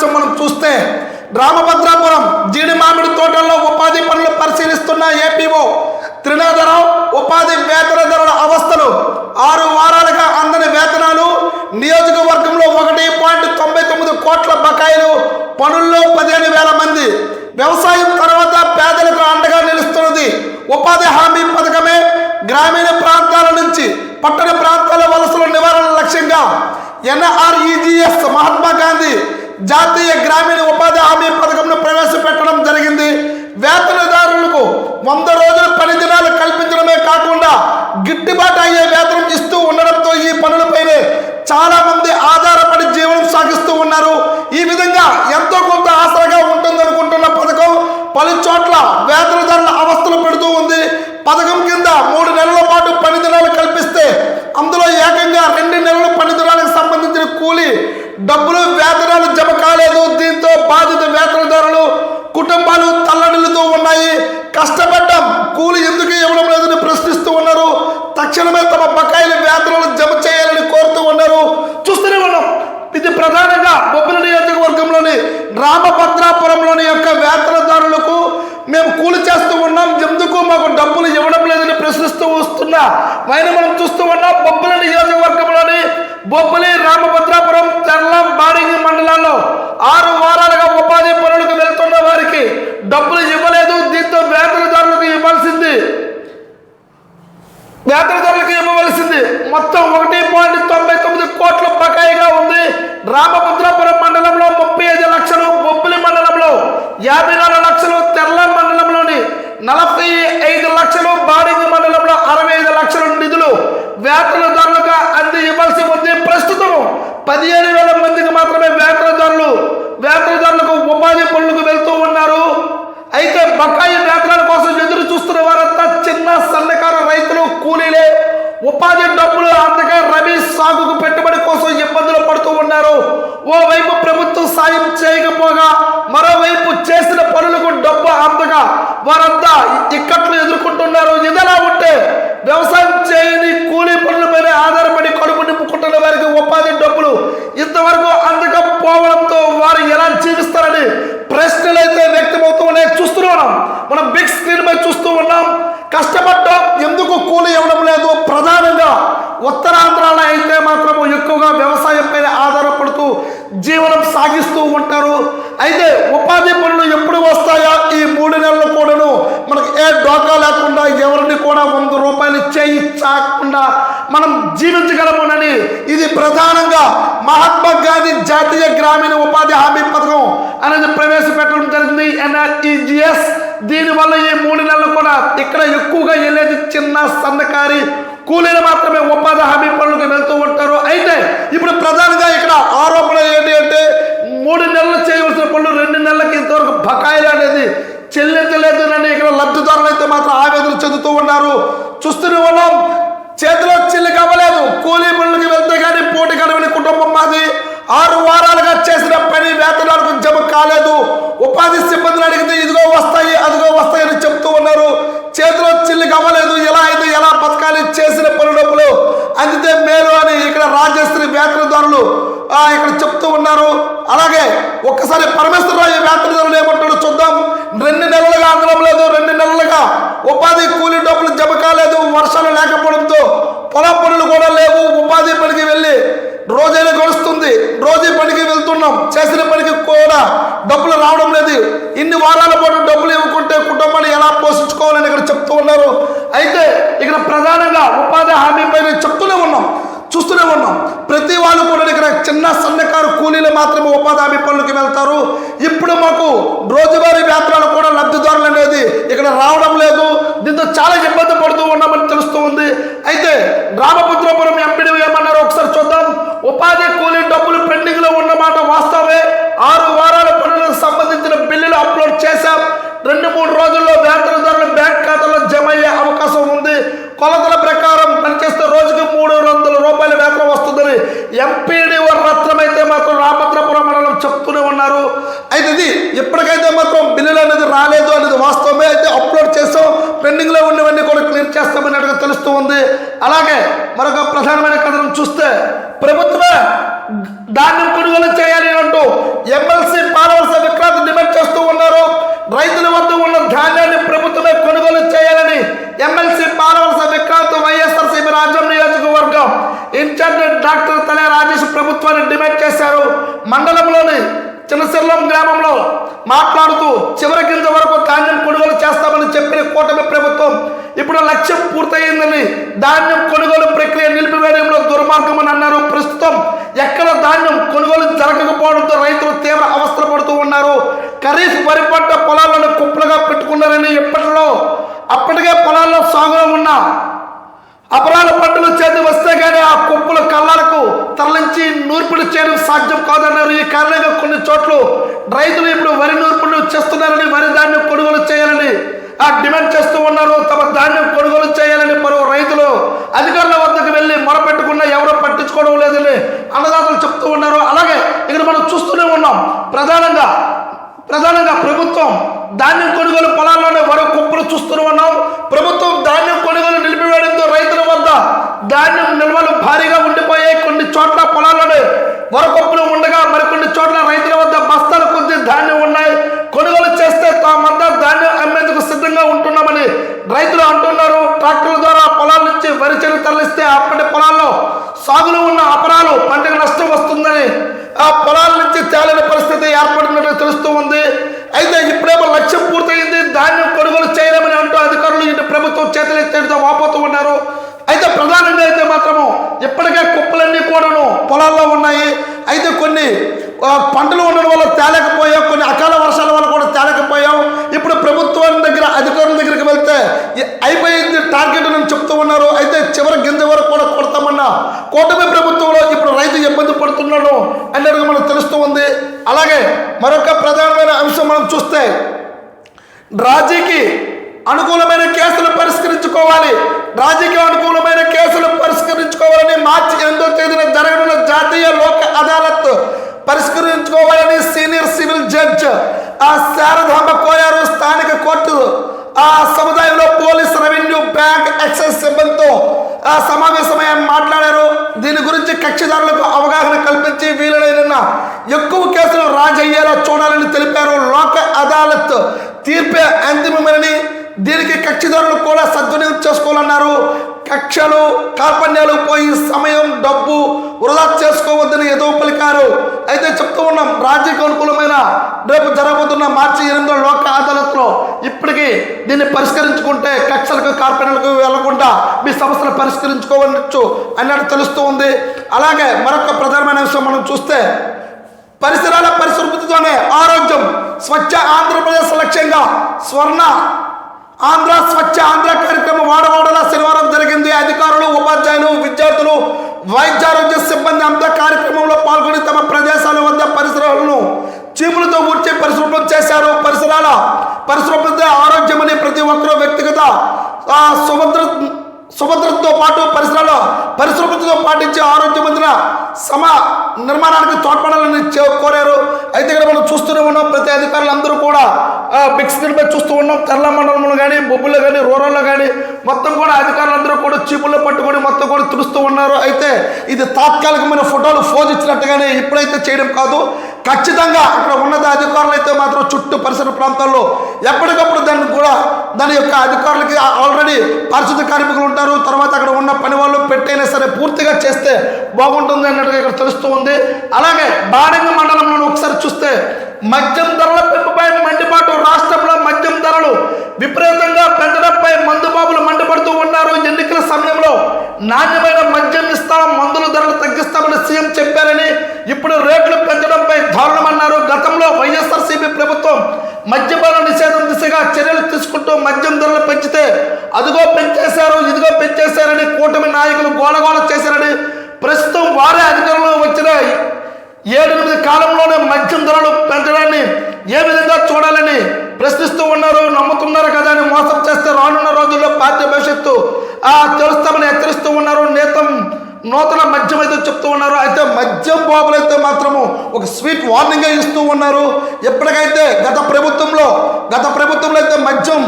ఈరోజు మనం చూస్తే రామభద్రాపురం జీడి మామిడి తోటల్లో ఉపాధి పనులు పరిశీలిస్తున్న ఏపీఓ త్రినాథరావు ఉపాధి వేతనదారుల అవస్థలు ఆరు వారాలుగా అందని వేతనాలు నియోజకవర్గంలో ఒకటి పాయింట్ తొంభై తొమ్మిది కోట్ల బకాయిలు పనుల్లో పదిహేను వేల మంది. వ్యవసాయం తర్వాత పేదలకు అండగా నిలుస్తున్నది. ఉపాధి హామీ పథకమే గ్రామీణ ప్రాంతాల నుంచి పట్టణ ప్రాంతాల వలసల నివారణ లక్ష్యంగా ఎన్ఆర్ఈజిఎస్ మహాత్మా గాంధీ జాతీయ గ్రామీణ ఉపాధి హామీ పథకంను ప్రవేశపెట్టడం జరిగింది. వేతనదారులకు వంద రోజుల పని దినాలు కల్పించడమే కాకుండా గిట్టుబాటు అయ్యే వేతనం ఇస్తూ ఉండడంతో ఈ పనులపైనే చాలా మంది ఆధారపడి జీవనం సాగిస్తూ ఉన్నారు. ఈ విధంగా ఎంతో కొంత ఆసరాగా ఉంటుందనుకుంటున్న పథకం పలు చోట్ల వేతనదారుల అవస్థలు పెడుతూ ఉంది. పథకం కింద మూడు నెలల పాటు పని దినాలు కల్పిస్తే అందులో ఏకంగా రెండు నెలల పని దినాలకు సంబంధించిన కూలి డబ్బులు వేతనాలు జమ కాలేదు దీంతో బాధిత వేతనదారులు కుటుంబాలు తల్లడిల్లుతూ ఉన్నాయి కష్టపడ్డం కూలి ఎందుకు ఇవ్వడం లేదని ప్రశ్నిస్తూ ఉన్నారు తక్షణమే తమ బకాయిల వేతనాలు జమ చేయాలని కోరుతూ ఉన్నారు చూస్తూనే ఉన్నాం ఇది ప్రధానంగా బొబ్బిలి నియోజకవర్గంలోని రామభద్రాపురంలోని యొక్క వేతనదారులకు మేము కూలి చేస్తూ ఉన్నాం. ఎందుకు మాకు డబ్బులు ఇవ్వడం లేదని ప్రశ్నిస్తూ వస్తున్నా పైన మనం చూస్తూ ఉన్నాం బొబ్బిలి నియోజకవర్గంలోని బొబ్బలి రామభద్రాపురం తెల్లం బాడింగి మండలాల్లో ఆరు వారాలుగా ఉపాధి పనులకు వెళ్తున్న వారికి డబ్బులు ఇవ్వలేదు. దీంతో వేతనదారులకు ఇవ్వాల్సింది. వేతనదారులకు ఇవ్వవలసింది మొత్తం ఒకటి పాయింట్ తొంభై తొమ్మిది కోట్ల బకాయిగా ఉంది రామభద్రాపురం మండలంలో ముప్పై ఐదు లక్షలు బొబ్బిలి మండలంలో యాభై నాలుగు లక్షలు తెల్ల మండలంలోని నలభై ఐదు లక్షలు బాడింగి మండలంలో అరవై ఐదు లక్షల నిధులు వేతనదారులుగా అంది ఇవ్వాల్సి ఉంది ప్రస్తుతం పదిహేను వేల మందికి మాత్రమే వేతనదారులు వేతనదారులకు ఉపాధి పనులకు వెళ్తూ ఉన్నారు అయితే బకాయి వేతనాల కోసం ఎదురు చూస్తున్న వారంతా చిన్న సన్నకారు రైతులు కూలీలే ఉపాధి డబ్బులు అందక రబీ సాగుకు పెట్టుబడి కోసం ఇబ్బందులు పడుతూ ఉన్నారు. ఓవైపు ప్రభుత్వం సాయం చేయకపోగా మరోవైపు చేసిన పనులకు డబ్బు అందక వారంతా ఇక్కట్లు ఎదుర్కొంటున్నారు. ఇదిలా ఉంటే వ్యవసాయం చేయని కూలీ పనులపైన ఆధారపడి కడుపు నింపుకుంటున్న వారికి ఉపాధి డబ్బులు ఇంతవరకు అందకపోవడంతో వారు ఎలా జీవిస్తారని ప్రశ్న అయితే వ్యక్తమవుతూ ఉన్నాయి చూస్తూ ఉన్నాం మనం బిగ్ స్క్రీన్ పై చూస్తూ ఉన్నాం కష్టపడ్డాం ఎందుకు కూలి ఇవ్వడం లేదు? ప్రధానంగా ఉత్తరాంధ్రాలో అయితే మాత్రము ఎక్కువగా వ్యవసాయం పైన ఆధారపడుతూ జీవనం సాగిస్తూ ఉంటారు. అయితే ఉపాధి పనులు ఎప్పుడు వస్తాయో? ఈ మూడు నెలలు కూడాను మనకు ఏ డోకా లేకుండా ఎవరిని కూడా వంద రూపాయలు చేయి చాకుండా మనం జీవించగలమునని ఇది ప్రధానంగా మహాత్మా గాంధీ జాతీయ గ్రామీణ ఉపాధి హామీ పథకం అనేది ప్రవేశపెట్టడం జరిగింది. ఎన్ఆర్ఈజిఎస్ దీనివల్ల ఈ మూడు నెలలు కూడా ఇక్కడ ఎక్కువగా వెళ్ళేది చిన్న సన్నకారి కూలీలు మాత్రమే ఉపాధి హామీ పనులకు వెళ్తూ ఉంటారు. అయితే ఇప్పుడు ప్రధానంగా ఇక్కడ ఆరోపణ ఏంటి అంటే మూడు నెలలు చేయవలసిన పనులు రెండు నెలలకి ఇంతవరకు బకాయిలు అనేది చెల్లించలేదు అని ఇక్కడ లబ్ధిదారులు అయితే మాత్రం ఆవేదన చెందుతూ ఉన్నారు. చూస్తూనే ఉన్నాం చేతిలో చిల్లి కవ్వలేదు. కూలీ పనులకి వెళ్తే కానీ పోటీ కడవని కుటుంబం మాది. ఆరు వారాలుగా చేసిన పని వేతనాలకు జమ కాలేదు. ఉపాధి సిబ్బందిని అడిగితే ఇదిగో వస్తాయి అదిగో వస్తాయి అని చెప్తూ ఉన్నారు. చేతిలో చిల్లి కావలేదు ఎలా అయితే ఎలా బతకాలి చేసిన పని డబ్బులు అందితే మేలు అని ఇక్కడ రాజశ్రీ వేతనదారులు ఇక్కడ చెప్తూ ఉన్నారు. అలాగే ఒక్కసారి పరమేశ్వరరావు వేతనదారులు ఏమంటాడు చూద్దాం. రెండు నెలలుగా అందడం లేదు రెండు నెలలుగా ఉపాధి కూలీ డబ్బులు జమ కాలేదు వర్షాలు లేకపోవడంతో పొలం పనులు కూడా లేవు. ఉపాధి పనికి వెళ్ళి రోజైనా గడుస్తుంది రోజు పనికి వెళ్తున్నాం చేసిన పనికి కూడా డబ్బులు రావడం లేదు. ఇన్ని వారాల పాటు డబ్బులు ఇవ్వకుంటే కుటుంబాన్ని ఎలా పోషించుకోవాలని ఇక్కడ చెప్తూ ఉన్నారు. అయితే ఇక్కడ ప్రధానంగా ఉపాధి హామీ పైన చెప్తూనే ఉన్నాం చూస్తూనే ఉన్నాం. ప్రతి వాళ్ళు కూడా ఇక్కడ చిన్న సన్నకారు కూలీలు మాత్రమే ఉపాధి హామీ పనులకు వెళ్తారు. ఇప్పుడు మాకు రోజువారీ వ్యాపారాలు కూడా లబ్ధిదారులు అనేది ఇక్కడ రావడం లేదు. దీంతో చాలా ఇబ్బంది పడుతూ ఉన్నామని తెలుస్తూ ఉంది. అయితే రామభద్రపురం ఎంపీడీ ఏమన్నారో ఒకసారి చూద్దాం. ఉపాధి కూలీ డబ్బులు పెండింగ్లో ఉన్న ఉన్నమాట వాస్తవం చేశాం. రెండు మూడు రోజుల్లో వేతనదారులు బ్యాంక్ ఖాతాలో జమ అయ్యే అవకాశం ఉంది. కొలతల ప్రకారం పనిచేస్తే రోజుకి మూడు వందల రూపాయల వేతనం వస్తుందని ఎంపీడీఓ రత్నం అయితే మాత్రం రామద్రపురం మండలం చెప్తూనే ఉన్నారు. అయితే ఇది ఇప్పటికైతే మాత్రం బిల్లులు అనేది రాలేదు అనేది వాస్తవమే. అయితే అప్లోడ్ చేస్తాం పెండింగ్లో ఉండేవన్నీ ఉన్నవన్నీ కూడా క్లియర్ చేస్తామన్నట్టుగా తెలుస్తూ ఉంది. అలాగే మరొక ప్రధానమైన కథనం చూస్తే ప్రభుత్వ ధాన్యం కొనుగోలు చేయాలి అంటూ ఎమ్మెల్సీ పాలవలస విక్రాంతి డిమాండ్ చేస్తూ ఉన్నారు రైతుల వద్ద ఉన్న ధాన్యాన్ని ప్రభుత్వమే కొనుగోలు చేయాలని ఎమ్మెల్సీ పాలవలస విక్రాంత్ వైఎస్ఆర్సీపీ రాజ్యం నియోజకవర్గం ఇన్ఛార్జ్ డాక్టర్ తలే రాజేష్ ప్రభుత్వాన్ని డిమాండ్ చేశారు. మండలంలోని చిన్నశిల్లం గ్రామంలో మాట్లాడుతూ చివరి గింజ వరకు ధాన్యం కొనుగోలు చేస్తామని చెప్పిన కూటమి ప్రభుత్వం ఇప్పుడు లక్ష్యం పూర్తయిందని ధాన్యం కొనుగోలు ప్రక్రియ నిలిపివేయడంలో దుర్మార్గం అని అన్నారు. ప్రస్తుతం ఎక్కడ ధాన్యం కొనుగోలు జరగకపోవడంతో రైతులు తీవ్ర అవస్థలు పడుతూ ఉన్నారు. ఖరీఫ్ వరి పంట పొలాలను కుప్పలుగా పెట్టుకున్నారని ఇప్పట్లో అప్పటికే పొలాల్లో సాగులో ఉన్న అపరాధ పంటలు చేతి వస్తే కానీ ఆ కుప్పల కళ్ళాలకు తరలించి నూర్పిడి చేయడం సాధ్యం కాదన్నారు. ఈ కారణంగా కొన్ని చోట్ల రైతులు ఇప్పుడు వరి నూర్పిడి చేస్తున్నారని వరి ధాన్యం కొనుగోలు చేయాలని ఆ డిమాండ్ చేస్తూ ఉన్నారు. తమ ధాన్యం కొనుగోలు చేయాలని మరో రైతులు అధికారుల వద్దకు వెళ్ళి మొరపెట్టుకున్న ఎవరో పట్టించుకోవడం లేదని అన్నదాతలు చెప్తూ ఉన్నారు. అలాగే ఇక్కడ మనం చూస్తూనే ఉన్నాం ప్రధానంగా ప్రధానంగా ప్రభుత్వం ధాన్యం కొనుగోలు పొలాల్లోనే వరకు కుప్పలు చూస్తూనే ఉన్నాం. ప్రభుత్వం ధాన్యం కొనుగోలు నిలిపివేయడం రైతుల ధాన్యం నిల్వలు భారీగా ఉండిపోయాయి కొన్ని చోట్ల పొలాలను వరకొప్పులు ఉండగా మరికొన్ని చోట్ల రైతుల వద్ద బస్తాలు కొద్ది ధాన్యం ఉన్నాయి. కొనుగోలు చేస్తే తామంతా ధాన్యం అమ్మేందుకు సిద్ధంగా ఉంటున్నామని రైతులు అంటున్నారు. ట్రాక్టర్ల ద్వారా పొలాల నుంచి వరి తరలిస్తే అప్పటి పొలాల్లో సాగులో ఉన్న అపరాలు పంటకు నష్టం వస్తుందని ఆ పొలాల నుంచి తేలని పరిస్థితి ఏర్పడినట్లు తెలుస్తూ ఉంది. అయితే ఇప్పుడేమో లక్ష్యం పూర్తయింది. ధాన్యం కొనుగోలు చేయలేమని అంటూ అధికారులు ఇటు ప్రభుత్వం చేతులెత్తేటితో వాపోతూ ఉన్నారు అయితే ప్రధానంగా అయితే మాత్రము ఇప్పటికే కుప్పలన్నీ కూడాను పొలాల్లో ఉన్నాయి. అయితే కొన్ని పంటలు ఉండడం వల్ల తేలేకపోయాం. కొన్ని అకాల వర్షాల వల్ల కూడా తేలేకపోయాం. ఇప్పుడు ప్రభుత్వం దగ్గర అధికారుల దగ్గరికి వెళ్తే అయిపోయింది టార్గెట్ అని చెప్తూ ఉన్నారు. అయితే చివరి గింజ వరకు కూడా కొడతామన్న కూటమి ప్రభుత్వంలో ఇప్పుడు రైతు ఇబ్బంది పడుతున్నాడు అనేది మనకు తెలుస్తూ ఉంది. అలాగే మరొక ప్రధానమైన అంశం మనం చూస్తే రాజీకి అనుకూలమైన కేసులు పరిష్కరించుకోవాలి. రాజకీయ అనుకూలమైన కేసులు పరిష్కరించుకోవాలని మార్చి ఎనిమిదో తేదీన జరగనున్న జాతీయ లోక్ అదాలత్ పరిష్కరించుకోవాలని సీనియర్ సివిల్ జడ్జ్ ఆ శారదాంబ కోయారు స్థానిక కోర్టు. ఆ సముదాయంలో పోలీస్ రెవెన్యూ బ్యాంక్ ఎక్సైజ్ సిబ్బందితో ఆ సమావేశమై మాట్లాడారు. దీని గురించి కక్షిదారులకు అవగాహన కల్పించి వీలైన ఎక్కువ కేసులు రాజయ్యేలా చూడాలని తెలిపారు. లోక అదాలత్ తీర్పే అంతిమమని దీనికి కక్షిదారులు కూడా సద్వినియోగం చేసుకోవాలన్నారు. కక్షలు కార్పణ్యాలు పోయి సమయం డబ్బు వృధా చేసుకోవద్దని ఏదో పలికారు. అయితే చెప్తూ ఉన్నాం రాజ్యకు అనుకూలమైన రేపు జరగబోతున్న మార్చి ఎనిమిదో లోక అదాలత్లో ఇప్పటికీ దీన్ని పరిష్కరించుకుంటే కక్షలకు కార్పణ్యాలకు వెళ్ళకుండా మీ సమస్యలు పరిష్కరించుకోవచ్చు అన్నట్టు తెలుస్తూ ఉంది. అలాగే మరొక ప్రధానమైన విషయం మనం చూస్తే పరిసరాల పరిశుభ్రతతోనే ఆరోగ్యం స్వచ్ఛ ఆంధ్రప్రదేశ్ లక్ష్యంగా స్వర్ణ ఆంధ్ర స్వచ్ఛ ఆంధ్ర కార్యక్రమం వాడవాడలా శనివారం జరిగింది. అధికారులు ఉపాధ్యాయులు విద్యార్థులు వైద్యారోగ్య సిబ్బంది అంతా కార్యక్రమంలో పాల్గొని తమ ప్రదేశాల వద్ద పరిసరాలను చీపులతో ఊడ్చి పరిశుభ్రం చేశారు. పరిసరాల పరిశుభ్రత ఆరోగ్యమని ప్రతి ఒక్కరూ వ్యక్తిగత సుభద్ర సుభద్రతతో పాటు పరిసరాల పరిశుభ్రతతో పాటించే ఆరోగ్యవంతుల సమ నిర్మాణానికి తోడ్పడాలని చే- కోరారు. అయితే ఇక్కడ మనం చూస్తూనే ఉన్నాం ప్రతి బిగ్ మీద చూస్తూ ఉన్నాం. తెల్ల మండలంలో కానీ బొబ్బుల్లో కానీ రూరల్లో కానీ మొత్తం కూడా అధికారులందరూ కూడా చీపుల్లో పట్టుకొని మొత్తం కూడా తుడుస్తూ ఉన్నారు. అయితే ఇది తాత్కాలికమైన ఫోటోలు ఫోజ్ ఇచ్చినట్టుగానే ఇప్పుడైతే చేయడం కాదు. ఖచ్చితంగా అక్కడ ఉన్నత అధికారులు అయితే మాత్రం చుట్టూ పరిసర ప్రాంతాల్లో ఎప్పటికప్పుడు దాన్ని కూడా దాని యొక్క అధికారులకి ఆల్రెడీ పరిశుద్ధ కార్మికులు ఉంటారు. తర్వాత అక్కడ ఉన్న పని వాళ్ళు పెట్టైనా సరే పూర్తిగా చేస్తే బాగుంటుంది అన్నట్టుగా ఇక్కడ తెలుస్తూ ఉంది. అలాగే బాడంగ మండలంలో ఒకసారి చూస్తే మద్యం ధరల పెంపుపై మండిపాటు రాష్ట్రంలో మద్యం ధరలు విపరీతంగా పెంచడంపై మందుబాబులు మండిపడుతూ ఉన్నారు. ఎన్నికల సమయంలో నాణ్యమైన మద్యం ఇస్తాం మందుల ధరలు తగ్గిస్తామని సీఎం చెప్పారని ఇప్పుడు రేట్లు పెంచడంపై దారుణమన్నారు. గతంలో వైఎస్ఆర్సీపీ ప్రభుత్వం మద్యపాన నిషేధం దిశగా చర్యలు తీసుకుంటూ మద్యం ధరలు పెంచితే అదిగో పెంచేశారు ఇదిగో పెంచేశారని కూటమి నాయకులు గోలగోల చేశారని ప్రస్తుతం వారే అధికారంలో వచ్చిన ఏడెనిమిది కాలంలోనే మద్యం ఆ తెలుస్తామని హెచ్చరిస్తూ ఉన్నారు నేతం. నూతన మద్యం అయితే చెప్తూ ఉన్నారు అయితే మద్యం బాబులు మాత్రము ఒక స్వీట్ వార్నింగ్ ఇస్తూ ఉన్నారు. ఎప్పటికైతే గత ప్రభుత్వంలో గత ప్రభుత్వంలో అయితే మద్యం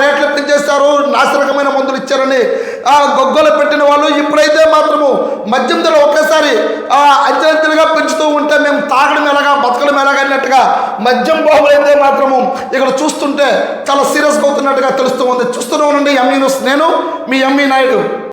రేట్లు పెంచేస్తారు నాశనకమైన మందులు ఇచ్చారని ఆ గొగ్గలు పెట్టిన వాళ్ళు ఇప్పుడైతే మాత్రము మద్యం ధర ఒకేసారి అంచెలంచెలుగా పెంచుతూ ఉంటే మేము తాగడం ఎలాగా బతకడం ఎలాగా అన్నట్టుగా మద్యం బాబులు అయితే మాత్రము ఇక్కడ చూస్తుంటే చాలా సీరియస్గా అవుతున్నట్టుగా తెలుస్తూ ఉంది. చూస్తూనే ఉండండి ఎంఈ న్యూస్. నేను మీ ఎంఈ నాయుడు.